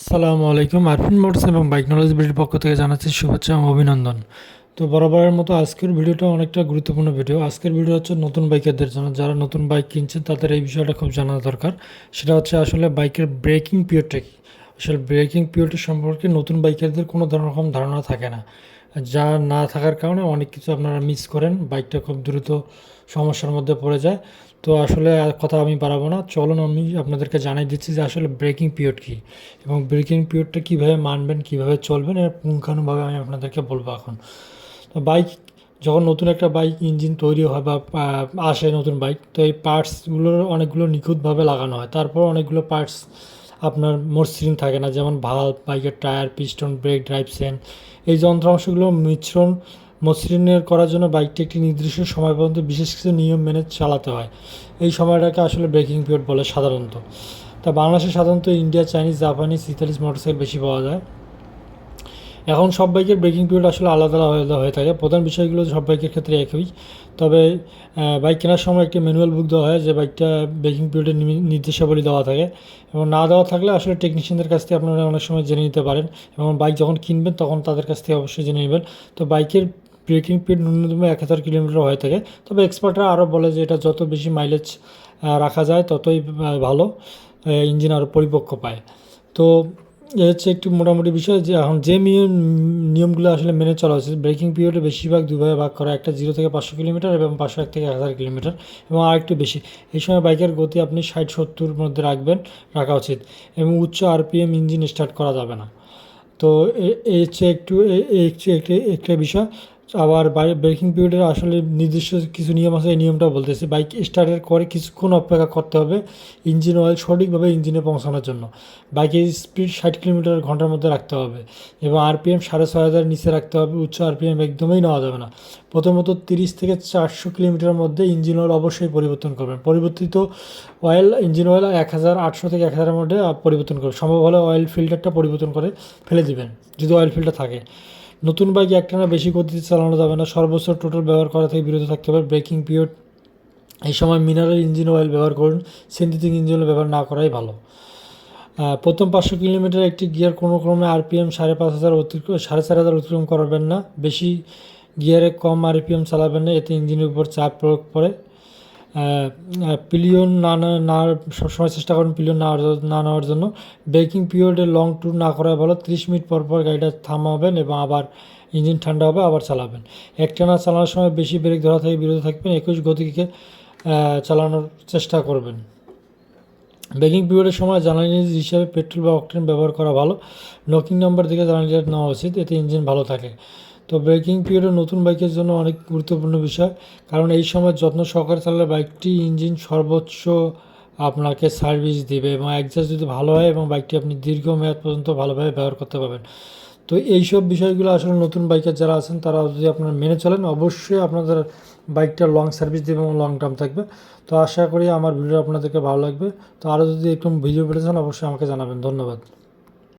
আসসালামু আলাইকুম, আরফিন মোটরস এবং বাইক নলেজ বিডির পক্ষ থেকে জানাচ্ছি শুভেচ্ছা এবং অভিনন্দন। তো বরাবরের মতো আজকের ভিডিওটা অনেকটা গুরুত্বপূর্ণ ভিডিও। আজকের ভিডিও হচ্ছে নতুন বাইকারদের জন্য। যারা নতুন বাইক কিনছেন, তাদের এই বিষয়টা খুব জানা দরকার। সেটা হচ্ছে আসলে বাইকের ব্রেকিং পিরিয়ডটা কী? আসলে ব্রেকিং পিরিয়ড সম্পর্কে নতুন বাইকারদের কোনো রকম ধারণা থাকে না। যা না থাকার কারণে অনেক কিছু আপনারা মিস করেন। বাইকটা খুব দ্রুত সমস্যার মধ্যে পড়ে যায়। তো আসলে আর কথা আমি বাড়াবো না। চলুন আমি আপনাদেরকে জানাই দিচ্ছি যে আসলে ব্রেকিং পিরিয়ড কী। এবং ব্রেকিং পিরিয়ডটা কীভাবে মানবেন, কীভাবে চলবেন, এর পুঙ্খানুভাবে আমি আপনাদেরকে বলব এখন। তো বাইক যখন নতুন একটা বাইক ইঞ্জিন তৈরি হয় বা আসে নতুন বাইক তো এই পার্টসগুলোর অনেকগুলো নিখুঁতভাবে লাগানো হয়। তারপর অনেকগুলো পার্টস আপনার মসৃণ থাকে না, যেমন ভালো বাইকের টায়ার পিস্টন ব্রেক ড্রাইভ সেন এই যন্ত্রাংশগুলো মিশ্রণ মসৃণের করার জন্য বাইকটি একটি নির্দিষ্ট সময় পর্যন্ত বিশেষ কিছু নিয়ম মেনে চালাতে হয়। এই সময়টাকে আসলে ব্রেকিং পিরিয়ড বলে সাধারণত। তা বাংলাদেশে সাধারণত ইন্ডিয়া, চাইনিজ, জাপানিজ, ইতালিজ মোটরসাইকেল বেশি পাওয়া যায়। এখন সব বাইকের ব্রেকিং পিরিয়ড আসলে আলাদা আলাদা হয়ে থাকে। প্রধান বিষয়গুলো সব বাইকের ক্ষেত্রে একই। তবে বাইক কেনার সময় একটি ম্যানুয়াল বুক দেওয়া হয় যে বাইকটা ব্রেকিং পিরিয়ডের নির্দেশাবলী দেওয়া থাকে। এবং না দেওয়া থাকলে আসলে টেকনিশিয়ানদের কাছ থেকে আপনারা অনেক সময় জেনে নিতে পারেন। এবং বাইক যখন কিনবেন তখন তাদের কাছ থেকে অবশ্যই জেনে নেবেন। তো বাইকের ব্রেকিং পিরিয়ড ন্যূনতম এক হাজার কিলোমিটার হয়ে থাকে। তবে এক্সপার্টরা আরও বলে যে এটা যত বেশি মাইলেজ রাখা যায়, ততই ভালো ইঞ্জিন আরও পরিপক্ক পায়। তো এ হচ্ছে একটু মোটামুটি বিষয় যে এখন যে নিয়ম, নিয়মগুলো আসলে মেনে চলা উচিত, ব্রেকিং পিরিয়ডে বেশিরভাগ দুভাবে ভাগ করা, একটা জিরো থেকে পাঁচশো কিলোমিটার এবং পাঁচশো এক থেকে হাজার কিলোমিটার এবং আর একটু বেশি। এই সময় বাইকের গতি আপনি ষাট, সত্তর মধ্যে রাখবেন, রাখা উচিত এবং উচ্চ আরপিএম ইঞ্জিন স্টার্ট করা যাবে না। তো এ- হচ্ছে একটু একটি, একটা বিষয়। আবার ব্রেকিং পিরিয়ডের আসলে নির্দিষ্ট কিছু নিয়ম আছে, এই নিয়মটা বলতেছি। বাইক স্টার্টের করে কিছুক্ষণ অপেক্ষা করতে হবে ইঞ্জিন অয়েল সঠিকভাবে ইঞ্জিনে পৌঁছানোর জন্য। বাইকের স্পিড ষাট কিলোমিটার ঘণ্টার মধ্যে রাখতে হবে এবং আরপিএম সাড়ে ছয় হাজার নিচে রাখতে হবে, উচ্চ আরপিএম একদমই নেওয়া যাবে না। প্রথমত তিরিশ থেকে চারশো কিলোমিটারের মধ্যে ইঞ্জিন অয়েল অবশ্যই পরিবর্তন করবেন। পরিবর্তিত অয়েল ইঞ্জিন অয়েল এক হাজার আটশো থেকে এক হাজারের মধ্যে পরিবর্তন করবেন। সম্ভব হলে অয়েল ফিল্টারটা পরিবর্তন করে ফেলে দিবেন, যদি অয়েল ফিল্টার থাকে। নতুন বাইক একটানা বেশি গতিতে চালানো যাবে না। সর্বোচ্চ টোটাল ব্যবহার করা থেকে বিরত থাকতে হবে। ব্রেকিং পিরিয়ড, এই সময় মিনারেল ইঞ্জিন অয়েল ব্যবহার করুন। সিনথেটিক ইঞ্জিন অয়েল ব্যবহার না করাই ভালো। প্রথম পাঁচশো কিলোমিটার একটি গিয়ার কোনো ক্রমে আরপিএম সাড়ে পাঁচ হাজার অতিক্রম সাড়ে চার হাজার অতিক্রম করবেন না। বেশি গিয়ারে কম আরপিএম চালাবেন না। এতে ইঞ্জিনের উপর চাপ প্রয়োগ করে পিলিয়ন না না- সবসময় চেষ্টা করুন পিলিয়ন না না নেওয়ার জন্য। ব্রেকিং পিরিয়ডে লং ট্যুর না করা ভালো, ত্রিশ মিনিট পর পর গাড়িটা থামাবেন এবং আবার ইঞ্জিন ঠান্ডা হবে, আবার চালাবেন। একটানা চালানোর সময় বেশি ব্রেক ধরা থেকে বিরত থাকবেন, একুশ গতিকে চালানোর চেষ্টা করবেন। ব্রেকিং পিরিয়ডের সময় জ্বালানি হিসাবে পেট্রোল বা অকটেন ব্যবহার করা ভালো। নকিং নাম্বার থেকে জ্বালানি নেওয়া উচিত, এতে ইঞ্জিন ভালো থাকে। তো ব্রেকিং পিরিয়ডে নতুন বাইকের জন্য অনেক গুরুত্বপূর্ণ বিষয়। কারণ এই সময় যত্ন সহকারে চালালে বাইকটি ইঞ্জিন সর্বোচ্চ আপনাকে সার্ভিস দিবে এবং একজাস্ট যদি ভালো হয় এবং বাইকটি আপনি দীর্ঘমেয়াদ পর্যন্ত ভালোভাবে ব্যবহার করতে পারবেন। তো এইসব বিষয়গুলো আসলে নতুন বাইকার যারা আছেন, তারা যদি আপনারা মেনে চলেন, অবশ্যই আপনাদের বাইকটা লং সার্ভিস দেবে এবং লং টার্ম থাকবে। তো আশা করি আমার ভিডিও আপনাদেরকে ভালো লাগবে। তো আরও যদি একটু ভিডিও পেতে চান, অবশ্যই আমাকে জানাবেন। ধন্যবাদ।